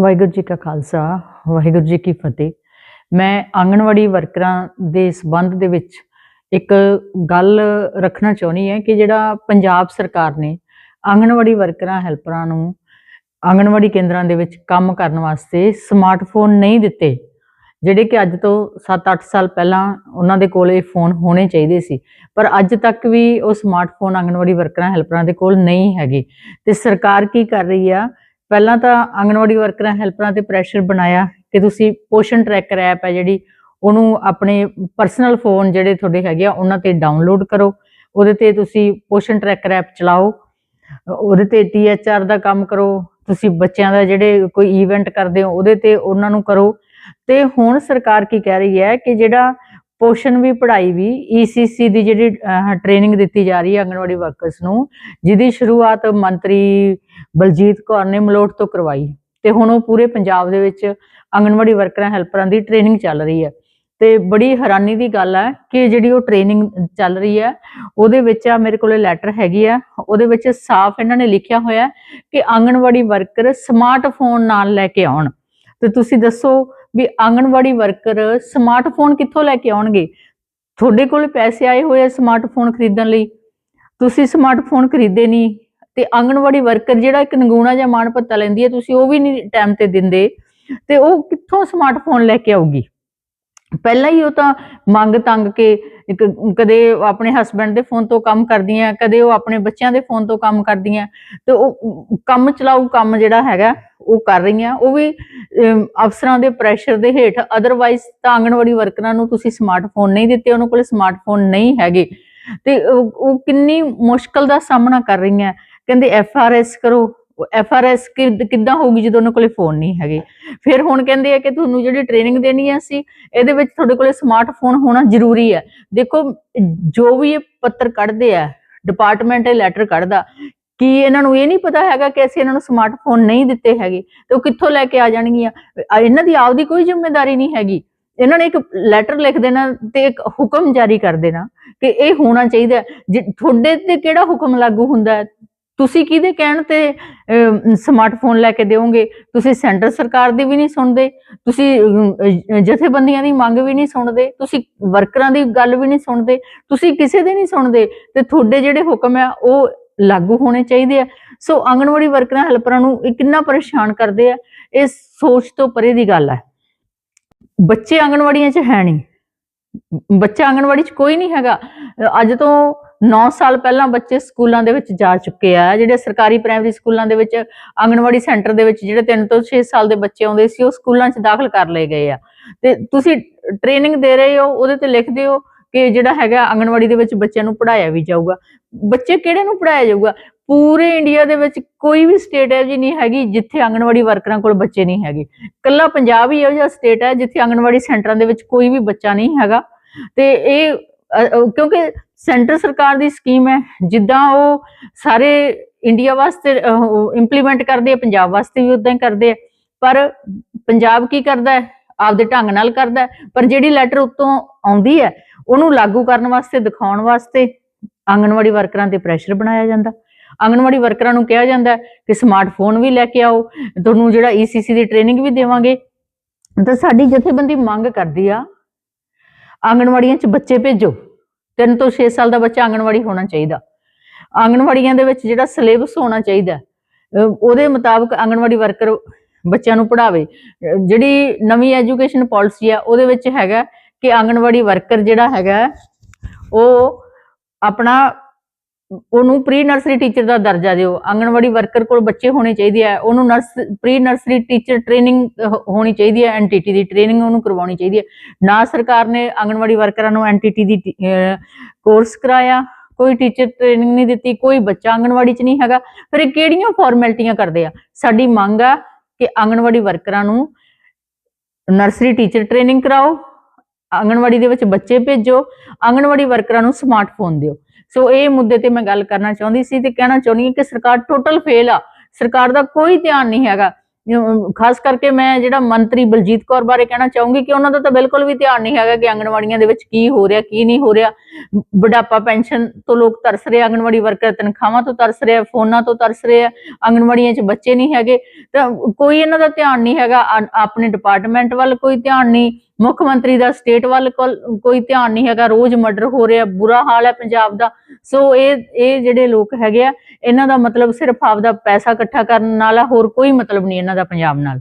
ਵਾਹਿਗੁਰੂ ਜੀ ਕਾ ਖਾਲਸਾ, ਵਾਹਿਗੁਰੂ ਜੀ ਕੀ ਫਤਿਹ। ਮੈਂ ਆਂਗਣਵਾੜੀ ਵਰਕਰਾਂ ਦੇ ਸਬੰਧ ਦੇ ਵਿੱਚ ਇੱਕ ਗੱਲ ਰੱਖਣਾ ਚਾਹੁੰਦੀ ਹਾਂ ਕਿ ਜਿਹੜਾ ਪੰਜਾਬ ਸਰਕਾਰ ਨੇ ਆਂਗਣਵਾੜੀ ਵਰਕਰਾਂ, ਹੈਲਪਰਾਂ ਨੂੰ ਆਂਗਣਵਾੜੀ ਕੇਂਦਰਾਂ ਦੇ ਵਿੱਚ ਕੰਮ ਕਰਨ ਵਾਸਤੇ ਸਮਾਰਟਫੋਨ ਨਹੀਂ ਦਿੱਤੇ, ਜਿਹੜੇ ਕਿ ਅੱਜ ਤੋਂ 7-8 ਸਾਲ ਪਹਿਲਾਂ ਉਹਨਾਂ ਦੇ ਕੋਲ ਇਹ ਫੋਨ ਹੋਣੇ ਚਾਹੀਦੇ ਸੀ। ਪਰ ਅੱਜ ਤੱਕ ਵੀ ਉਹ ਸਮਾਰਟਫੋਨ ਆਂਗਣਵਾੜੀ ਵਰਕਰਾਂ, ਹੈਲਪਰਾਂ ਦੇ ਕੋਲ ਨਹੀਂ ਹੈਗੇ। ਤੇ ਸਰਕਾਰ ਕੀ ਕਰ ਰਹੀ ਆ? ਪਹਿਲਾਂ ਤਾਂ ਆਂਗਣਵਾੜੀ ਵਰਕਰਾਂ, ਹੈਲਪਰਾਂ ਤੇ ਪ੍ਰੈਸ਼ਰ ਬਣਾਇਆ ਕਿ ਤੁਸੀਂ ਪੋਸ਼ਨ ਟਰੈਕਰ ਐਪ ਹੈ ਜਿਹੜੀ, ਉਹਨੂੰ ਆਪਣੇ ਪਰਸਨਲ ਫੋਨ ਜਿਹੜੇ ਤੁਹਾਡੇ ਹੈਗੇ ਆ, ਉਹਨਾਂ ਤੇ ਡਾਊਨਲੋਡ ਕਰੋ। ਉਹਦੇ ਤੇ ਤੁਸੀਂ ਪੋਸ਼ਨ ਟਰੈਕਰ ਐਪ ਚਲਾਓ। ਉਹਦੇ ਤੇ ਟੀਐਚਆਰ ਦਾ ਕੰਮ ਕਰੋ। ਤੁਸੀਂ ਬੱਚਿਆਂ ਦਾ ਜਿਹੜੇ ਕੋਈ ਈਵੈਂਟ ਕਰਦੇ ਹੋ, ਉਹਦੇ ਤੇ ਉਹਨਾਂ ਨੂੰ ਕਰੋ। ਤੇ ਹੁਣ ਸਰਕਾਰ ਕੀ ਕਹਿ ਰਹੀ ਹੈ ਕਿ ਜਿਹੜਾ ਪੋਸ਼ਨ ਵੀ ਪੜ੍ਹਾਈ ਵੀ ਈਸੀਸੀ ਦੀ ਜਿਹੜੀ ਟ੍ਰੇਨਿੰਗ ਦਿੱਤੀ ਜਾ ਰਹੀ ਹੈ ਆਂਗਣਵਾੜੀ ਵਰਕਰਸ ਨੂੰ, ਜਿਹਦੀ ਸ਼ੁਰੂਆਤ ਮੰਤਰੀ ਬਲਜੀਤ ਕੌਰ ਨੇ ਮਲੋਟ ਤੋਂ ਕਰਵਾਈ ਤੇ ਹੁਣ ਉਹ ਪੂਰੇ ਪੰਜਾਬ ਦੇ ਵਿੱਚ ਆਂਗਣਵਾੜੀ ਵਰਕਰਾਂ ਹੈਲਪਰਾਂ ਦੀ ਟ੍ਰੇਨਿੰਗ ਚੱਲ ਰਹੀ ਹੈ। ਤੇ ਬੜੀ ਹੈਰਾਨੀ ਦੀ ਗੱਲ ਹੈ ਕਿ ਜਿਹੜੀ ਉਹ ਟ੍ਰੇਨਿੰਗ ਚੱਲ ਰਹੀ ਹੈ, ਉਹਦੇ ਵਿੱਚ ਆ ਮੇਰੇ ਕੋਲੇ ਲੈਟਰ ਹੈਗੀ ਆ, ਉਹਦੇ ਵਿੱਚ ਸਾਫ਼ ਇਹਨਾਂ ਨੇ ਲਿਖਿਆ ਹੋਇਆ ਕਿ ਆਂਗਣਵਾੜੀ ਵਰਕਰ ਸਮਾਰਟਫੋਨ ਨਾਲ ਲੈ ਕੇ ਆਉਣ। ਤੇ ਤੁਸੀਂ ਦੱਸੋ ਵੀ ਆਂਗਣਵਾੜੀ ਵਰਕਰ ਸਮਾਰਟਫੋਨ ਕਿੱਥੋਂ ਲੈ ਕੇ ਆਉਣਗੇ? ਤੁਹਾਡੇ ਕੋਲ ਪੈਸੇ ਆਏ ਹੋਏ ਆ ਸਮਾਰਟਫੋਨ ਖਰੀਦਣ ਲਈ। ਤੁਸੀਂ ਸਮਾਰਟਫੋਨ ਖਰੀਦੇ ਨਹੀਂ ਤੇ ਆਂਗਣਵਾੜੀ ਵਰਕਰ ਜਿਹੜਾ ਇੱਕ ਨਗੂਣਾ ਜਾਂ ਮਾਣ ਭੱਤਾ ਲੈਂਦੀ ਹੈ, ਤੁਸੀਂ ਉਹ ਵੀ ਨਹੀਂ ਟਾਈਮ ਤੇ ਦਿੰਦੇ ਤੇ ਉਹ ਕਿੱਥੋਂ ਸਮਾਰਟਫੋਨ ਲੈ ਕੇ ਆਊਗੀ? ਪਹਿਲਾਂ ਹੀ ਉਹ ਤਾਂ ਮੰਗ ਤੰਗ ਕੇ ਕਦੇ ਆਪਣੇ ਹਸਬੰਡ ਦੇ ਫੋਨ ਤੋਂ ਕੰਮ ਕਰਦੀਆਂ, ਕਦੇ ਉਹ ਆਪਣੇ ਬੱਚਿਆਂ ਦੇ ਫੋਨ ਤੋਂ ਕੰਮ ਕਰਦੀਆਂ ਤੇ ਉਹ ਕੰਮ ਚਲਾਊ ਕੰਮ ਜਿਹੜਾ ਹੈਗਾ ਉਹ ਕਰ ਰਹੀਆਂ। ਉਹ ਵੀ ਅਫਸਰਾਂ ਦੇ ਪ੍ਰੈਸ਼ਰ ਦੇ ਹੇਠ ਅਦਰਵਾਈਜ਼ ਤਾਂ ਆਂਗਣਵਾੜੀ ਵਰਕਰਾਂ ਨੂੰ ਤੁਸੀਂ ਸਮਾਰਟਫੋਨ ਨਹੀਂ ਦਿੱਤੇ, ਉਹਨਾਂ ਕੋਲ ਸਮਾਰਟਫੋਨ ਨਹੀਂ ਹੈਗੇ। ਤੇ ਉਹ ਕਿੰਨੀ ਮੁਸ਼ਕਲ ਦਾ ਸਾਹਮਣਾ ਕਰ ਰਹੀਆਂ। ਕਹਿੰਦੇ ਐਫ ਆਰ ਐਸ ਕਰੋ। ਐਫ ਆਰ ਐਸ ਕਿੱਦਾਂ ਹੋਊਗੀ ਜਦੋਂ ਉਹਨਾਂ ਕੋਲੇ ਫੋਨ ਨਹੀਂ ਹੈਗੇ? ਫਿਰ ਹੁਣ ਕਹਿੰਦੇ ਆ ਕਿ ਤੁਹਾਨੂੰ ਜਿਹੜੀ ਟ੍ਰੇਨਿੰਗ ਦੇਣੀ ਹੈ ਅਸੀਂ, ਇਹਦੇ ਵਿੱਚ ਤੁਹਾਡੇ ਕੋਲੇ ਸਮਾਰਟਫੋਨ ਹੋਣਾ ਜ਼ਰੂਰੀ ਹੈ ਦੇਖੋ, ਜੋ ਵੀ ਇਹ ਪੱਤਰ ਕੱਢਦੇ ਆ ਡਿਪਾਰਟਮੈਂਟ ਇਹ ਲੈਟਰ ਕੱਢਦਾ ਕੀ ਇਹਨਾਂ ਨੂੰ ਇਹ ਨਹੀਂ ਪਤਾ ਹੈਗਾ ਕਿ ਅਸੀਂ ਇਹਨਾਂ ਨੂੰ ਸਮਾਰਟਫੋਨ ਨਹੀਂ ਦਿੱਤੇ ਹੈਗੇ ਤੇ ਉਹ ਕਿੱਥੋਂ ਲੈ ਕੇ ਆ ਜਾਣਗੀਆਂ। ਇਹਨਾਂ ਦੀ ਆਪਦੀ ਕੋਈ ਜ਼ਿੰਮੇਵਾਰੀ ਨਹੀਂ ਹੈਗੀ। ਇਹਨਾਂ ਨੇ ਇੱਕ ਲੈਟਰ ਲਿਖ ਦੇਣਾ ਤੇ ਇੱਕ ਹੁਕਮ ਜਾਰੀ ਕਰ ਦੇਣਾ ਕਿ ਇਹ ਹੋਣਾ ਚਾਹੀਦਾ ਤੁਹਾਡੇ ਤੇ ਕਿਹੜਾ ਹੁਕਮ ਲਾਗੂ ਹੁੰਦਾ ਹੈ? ਤੁਸੀਂ ਕਿਹਦੇ ਕਹਿਣ ਤੇ ਸਮਾਰਟਫੋਨ ਲੈ ਕੇ ਦਿਓਗੇ? ਤੁਸੀਂ ਸੈਂਟਰ ਸਰਕਾਰ ਦੀ ਵੀ ਨਹੀਂ ਸੁਣਦੇ। ਤੁਸੀਂ ਜਥੇਬੰਦੀਆਂ ਦੀ ਮੰਗ ਵੀ ਨਹੀਂ ਸੁਣਦੇ। ਤੁਸੀਂ ਵਰਕਰਾਂ ਦੀ ਗੱਲ ਵੀ ਨਹੀਂ ਸੁਣਦੇ। ਤੁਸੀਂ ਕਿਸੇ ਦੇ ਨਹੀਂ ਸੁਣਦੇ। ਤੇ ਤੁਹਾਡੇ ਜਿਹੜੇ ਹੁਕਮ ਆ ਉਹ ਲਾਗੂ ਹੋਣੇ ਚਾਹੀਦੇ ਆ। ਸੋ ਆਂਗਣਵਾੜੀ ਵਰਕਰਾਂ, ਹੈਲਪਰਾਂ ਨੂੰ ਇਹ ਕਿੰਨਾ ਪਰੇਸ਼ਾਨ ਕਰਦੇ ਆ, ਇਹ ਸੋਚ ਤੋਂ ਪਰੇ ਦੀ ਗੱਲ ਹੈ ਬੱਚੇ ਆਂਗਣਵਾੜੀਆਂ 'ਚ ਹੈ ਨਹੀਂ। ਬੱਚਾ ਆਂਗਣਵਾੜੀ 'ਚ ਕੋਈ ਨਹੀਂ ਹੈਗਾ। ਅੱਜ ਤੋਂ 9 ਸਾਲ ਪਹਿਲਾਂ ਬੱਚੇ ਸਕੂਲਾਂ ਦੇ ਵਿੱਚ ਜਾ ਚੁੱਕੇ ਆ। ਜਿਹੜੇ ਸਰਕਾਰੀ ਪ੍ਰਾਇਮਰੀ ਸਕੂਲਾਂ ਦੇ ਵਿੱਚ, ਆਂਗਣਵਾੜੀ ਸੈਂਟਰ ਦੇ ਵਿੱਚ ਜਿਹੜੇ 3 ਤੋਂ 6 ਸਾਲ ਦੇ ਬੱਚੇ ਆਉਂਦੇ ਸੀ, ਉਹ ਸਕੂਲਾਂ 'ਚ ਦਾਖਲ ਕਰ ਲਏ ਗਏ ਆ। ਤੇ ਤੁਸੀਂ ਟ੍ਰੇਨਿੰਗ ਦੇ ਰਹੇ ਹੋ, ਉਹਦੇ ਤੇ ਲਿਖਦੇ ਹੋ ਕਿ ਜਿਹੜਾ ਹੈਗਾ ਆਂਗਣਵਾੜੀ ਦੇ ਵਿੱਚ ਬੱਚਿਆਂ ਨੂੰ ਪੜਾਇਆ ਵੀ ਜਾਊਗਾ। ਬੱਚੇ ਕਿਹੜੇ ਨੂੰ ਪੜਾਇਆ ਜਾਊਗਾ? ਪੂਰੇ ਇੰਡੀਆ ਦੇ ਵਿੱਚ ਕੋਈ ਵੀ ਸਟੇਟ ਹੈ ਜੀ ਨਹੀਂ ਹੈਗੀ ਜਿੱਥੇ ਆਂਗਣਵਾੜੀ ਵਰਕਰਾਂ ਕੋਲ ਬੱਚੇ ਨਹੀਂ ਹੈਗੇ। ਕੱਲਾ ਪੰਜਾਬ ਹੀ ਇਹੋ ਜਿਹਾ ਸਟੇਟ ਹੈ ਜਿੱਥੇ ਆਂਗਣਵਾੜੀ ਸੈਂਟਰਾਂ ਦੇ ਵਿੱਚ ਕੋਈ ਵੀ ਬੱਚਾ ਨਹੀਂ ਹੈਗਾ। ਤੇ ਇਹ ਕਿਉਂਕਿ ਸੈਂਟਰ ਸਰਕਾਰ ਦੀ ਸਕੀਮ ਹੈ, ਜਿੱਦਾਂ ਉਹ ਸਾਰੇ ਇੰਡੀਆ ਵਾਸਤੇ ਇੰਪਲੀਮੈਂਟ ਕਰਦੇ ਆ, ਪੰਜਾਬ ਵਾਸਤੇ ਵੀ ਉਦਾਂ ਹੀ ਕਰਦੇ ਆ। ਪਰ ਪੰਜਾਬ ਕੀ ਕਰਦਾ ਹੈ? ਆਪਦੇ ਢੰਗ ਨਾਲ ਕਰਦਾ ਪਰ ਜਿਹੜੀ ਲੈਟਰ ਉੱਤੋਂ ਆਉਂਦੀ ਹੈ ਉਹਨੂੰ ਲਾਗੂ ਕਰਨ ਵਾਸਤੇ, ਦਿਖਾਉਣ ਵਾਸਤੇ ਆਂਗਣਵਾੜੀ ਵਰਕਰਾਂ ਤੇ ਪ੍ਰੈਸ਼ਰ ਬਣਾਇਆ ਜਾਂਦਾ। ਆਂਗਣਵਾੜੀ ਵਰਕਰਾਂ ਨੂੰ ਕਿਹਾ ਜਾਂਦਾ ਹੈ ਕਿ ਸਮਾਰਟਫੋਨ ਵੀ ਲੈ ਕੇ ਆਓ, ਤੁਹਾਨੂੰ ਜਿਹੜਾ ਈਸੀਸੀ ਦੀ ਟ੍ਰੇਨਿੰਗ ਵੀ ਦੇਵਾਂਗੇ। ਤਾਂ ਸਾਡੀ ਜਥੇਬੰਦੀ ਮੰਗ ਕਰਦੀ ਆ, ਆਂਗਣਵਾੜੀਆਂ 'ਚ ਬੱਚੇ ਭੇਜੋ। 3 ਤੋਂ 6 ਸਾਲ ਦਾ ਬੱਚਾ ਆਂਗਣਵਾੜੀ ਹੋਣਾ ਚਾਹੀਦਾ। ਆਂਗਣਵਾੜੀਆਂ ਦੇ ਵਿੱਚ ਜਿਹੜਾ ਸਿਲੇਬਸ ਹੋਣਾ ਚਾਹੀਦਾ ਉਹਦੇ ਮੁਤਾਬਕ ਆਂਗਣਵਾੜੀ ਵਰਕਰ ਬੱਚਿਆਂ ਨੂੰ ਪੜ੍ਹਾਵੇ। ਜਿਹੜੀ ਨਵੀਂ ਐਜੂਕੇਸ਼ਨ ਪਾਲਿਸੀ ਆ, ਉਹਦੇ ਵਿੱਚ ਹੈਗਾ ਕਿ ਆਂਗਣਵਾੜੀ ਵਰਕਰ ਜਿਹੜਾ ਹੈਗਾ, ਉਹ ਆਪਣਾ ਉਹਨੂੰ ਪ੍ਰੀ ਨਰਸਰੀ ਟੀਚਰ ਦਾ ਦਰਜਾ ਦਿਓ। ਆਂਗਣਵਾੜੀ ਵਰਕਰ ਕੋਲ ਬੱਚੇ ਹੋਣੇ ਚਾਹੀਦੇ ਆ, ਉਹਨੂੰ nurse pre nursery teacher training ਹੋਣੀ ਚਾਹੀਦੀ ਹੈ ਐਨਟੀਟੀ ਦੀ ਟ੍ਰੇਨਿੰਗ ਉਹਨੂੰ ਕਰਵਾਉਣੀ ਚਾਹੀਦੀ ਹੈ ਨਾ ਸਰਕਾਰ ਨੇ ਆਂਗਣਵਾੜੀ ਵਰਕਰਾਂ ਨੂੰ ਐਨਟੀਟੀ ਦੀ ਕੋਰਸ ਕਰਾਇਆ, ਕੋਈ ਟੀਚਰ ਟ੍ਰੇਨਿੰਗ ਨਹੀਂ ਦਿੱਤੀ, ਕੋਈ ਬੱਚਾ ਆਂਗਣਵਾੜੀ 'ਚ ਨਹੀਂ ਹੈਗਾ। ਫਿਰ ਇਹ ਕਿਹੜੀਆਂ ਫਾਰਮੈਲਿਟੀਆਂ ਕਰਦੇ ਆ? ਸਾਡੀ ਮੰਗ ਆ ਕਿ ਆਂਗਣਵਾੜੀ ਵਰਕਰਾਂ ਨੂੰ ਨਰਸਰੀ ਟੀਚਰ ਟ੍ਰੇਨਿੰਗ ਕਰਾਓ ਆਂਗਣਵਾੜੀ ਦੇ ਵਿੱਚ ਬੱਚੇ ਭੇਜੋ, ਆਂਗਣਵਾੜੀ ਵਰਕਰਾਂ ਨੂੰ ਸਮਾਰਟਫੋਨ ਦਿਓ। ਸੋ ਇਹ ਮੁੱਦੇ ਤੇ ਮੈਂ ਗੱਲ ਕਰਨਾ ਚਾਹੁੰਦੀ ਸੀ ਤੇ ਕਹਿਣਾ ਚਾਹੁੰਦੀ ਹਾਂ ਕਿ ਸਰਕਾਰ ਟੋਟਲ ਫੇਲ ਆ। ਸਰਕਾਰ ਦਾ ਕੋਈ ਧਿਆਨ ਨਹੀਂ ਹੈਗਾ। ਖਾਸ ਕਰਕੇ ਮੈਂ ਜਿਹੜਾ ਮੰਤਰੀ ਬਲਜੀਤ ਕੌਰ ਬਾਰੇ ਕਹਿਣਾ ਚਾਹੂੰਗੀ ਕਿ ਉਹਨਾਂ ਦਾ ਤਾਂ ਬਿਲਕੁਲ ਵੀ ਧਿਆਨ ਨਹੀਂ ਹੈਗਾ ਕਿ ਆਂਗਣਵਾੜੀਆਂ ਦੇ ਵਿੱਚ ਕੀ ਹੋ ਰਿਹਾ, ਕੀ ਨਹੀਂ ਹੋ ਰਿਹਾ। ਬੁਢਾਪਾ ਪੈਨਸ਼ਨ ਤੋਂ ਲੋਕ ਤਰਸ ਰਹੇ ਆਂਗਣਵਾੜੀ ਵਰਕਰ ਤਨਖਾਹਾਂ ਤੋਂ ਤਰਸ ਰਹੇ ਫੋਨਾਂ ਤੋਂ ਤਰਸ ਰਹੇ ਆਂਗਣਵਾੜੀਆਂ 'ਚ ਬੱਚੇ ਨਹੀਂ ਹੈਗੇ। ਤਾਂ ਕੋਈ ਇਹਨਾਂ ਦਾ ਧਿਆਨ ਨਹੀਂ ਹੈਗਾ। ਆਪਣੇ ਡਿਪਾਰਟਮੈਂਟ ਵੱਲ ਕੋਈ ਧਿਆਨ ਨਹੀਂ। ਮੁੱਖ ਮੰਤਰੀ ਦਾ ਸਟੇਟ ਵੱਲ ਕੋਲ- ਕੋਈ ਧਿਆਨ ਨਹੀਂ ਹੈਗਾ, ਰੋਜ਼ ਮਰਡਰ ਹੋ ਰਿਹਾ, ਬੁਰਾ ਹਾਲ ਹੈ ਪੰਜਾਬ ਦਾ। ਸੋ ਇਹ ਇਹ ਜਿਹੜੇ ਲੋਕ ਹੈਗੇ ਆ, ਇਹਨਾਂ ਦਾ ਮਤਲਬ ਸਿਰਫ ਆਪਦਾ ਪੈਸਾ ਇਕੱਠਾ ਕਰਨ ਨਾਲ ਹੋਰ ਕੋਈ ਮਤਲਬ ਨਹੀਂ ਇਹਨਾਂ ਦਾ ਪੰਜਾਬ ਨਾਲ।